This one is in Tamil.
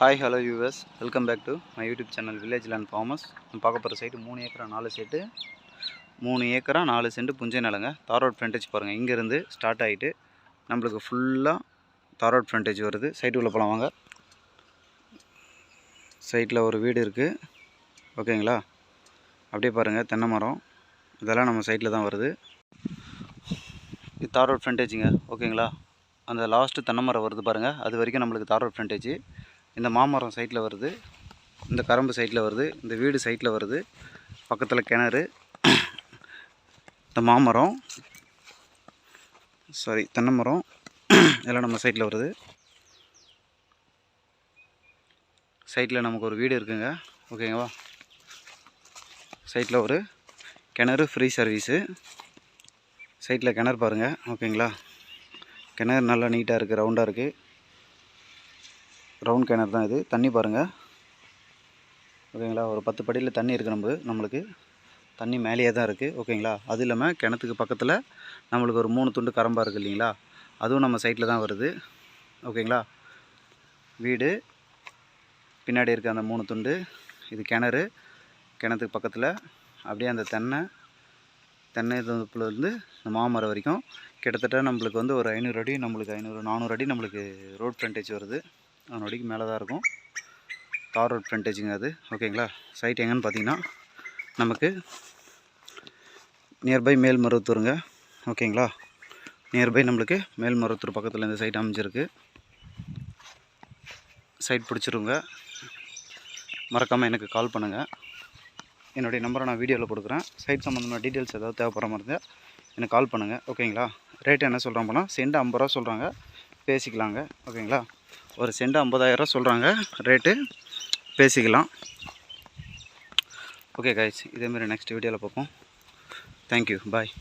Hi hello yours welcome back to my YouTube channel village land farmers நம்ம பார்க்க போகிற சைட்டு மூணு ஏக்கரா நாலு செட்டு மூணு ஏக்கரா நாலு சென்ட் புஞ்சை நிலங்க. தாரோட் ஃப்ரண்டேஜ் பாருங்கள் இங்கேருந்து ஸ்டார்ட் ஆகிட்டு நம்மளுக்கு ஃபுல்லாக தாரோட் ஃப்ரண்டேஜ் வருது. சைட்டு உள்ள போகலாம் வாங்க. சைட்டில் ஒரு வீடு இருக்குது ஓகேங்களா அப்படியே பாருங்கள் தென்னை மரம். இதெல்லாம் நம்ம சைட்டில் தான் வருது. இது தார் ரோட் ஃப்ரண்டேஜுங்க ஓகேங்களா அந்த லாஸ்ட்டு தென்னை மரம் வருது பாருங்கள் அது வரைக்கும் நம்மளுக்கு தார் ரோட் ஃப்ரண்டேஜ் இந்த மாமரம் சைட்டில் வருது இந்த கரம்பு சைட்டில் வருது இந்த வீடு சைட்டில் வருது பக்கத்தில் கிணறு இந்த மாமரம் சாரி தென்னை மரம் இதெல்லாம் நம்ம சைட்டில் வருது. சைட்டில் நமக்கு ஒரு வீடு இருக்குங்க. ஓகேங்களா சைட்டில் ஒரு கிணறு ஃப்ரீ சர்வீஸு சைட்டில் கிணறு பாருங்கள் ஓகேங்களா கிணறு நல்லா நீட்டாக இருக்குது ரவுண்டாக இருக்குது ரவுண்ட் கிணறு தான் இது. தண்ணி பாருங்கள் ஓகேங்களா? ஒரு பத்து படியில் தண்ணி இருக்குது நம்ம நம்மளுக்கு. தண்ணி மேலேயே தான் இருக்குது ஓகேங்களா? அது இல்லாமல் கிணத்துக்கு பக்கத்தில் நம்மளுக்கு ஒரு மூணு துண்டு கரம்பா இருக்குது இல்லைங்களா? அதுவும் நம்ம சைட்டில் தான் வருது. ஓகேங்களா? வீடு பின்னாடி இருக்க அந்த மூணு துண்டு இது கிணறு. கிணத்துக்கு பக்கத்தில் அப்படியே அந்த தென்னை தென்னை தோப்புலேருந்து இந்த மாமரம் வரைக்கும் கிட்டத்தட்ட நம்மளுக்கு வந்து ஒரு ஐநூறு அடி நம்மளுக்கு ஐநூறு நானூறு அடி நம்மளுக்கு ரோட் ஃப்ரண்டேஜ் வருது. நாலு அடிக்கு மேலே தான் இருக்கும். தார் ரோட் ஃப்ரண்டேஜுங்க அது. ஓகேங்களா சைட் எங்கன்னு பார்த்தீங்கன்னா நமக்கு நியர்பை மேல்மருவத்தூருங்க. ஓகேங்களா நியர்பை நம்மளுக்கு மேல்மருவத்தூர் பக்கத்தில் இந்த சைட் அமைஞ்சிருக்கு. சைட் பிடிச்சிருங்க. மறக்காமல் எனக்கு கால் பண்ணுங்கள் என்னுடைய நம்பரை நான் வீடியோவில் கொடுக்குறேன். சைட் சம்மந்தமான டீட்டெயில்ஸ் ஏதாவது தேவைப்படுற மாதிரி இருந்தால் எனக்கு கால் பண்ணுங்கள் ஓகேங்களா ரேட் என்ன சொல்கிறோம் போனால் சென்ட் ஐம்பது ரூபா சொல்கிறாங்க பேசிக்கலாங்க. ஓகேங்களா ஒரு செண்டு ஐம்பதாயிரரூவா சொல்கிறாங்க ரேட்டு பேசிக்கலாம். ஓகே கைஸ் இதேமாரி நெக்ஸ்ட் வீடியோவில் பார்ப்போம். Thank you bye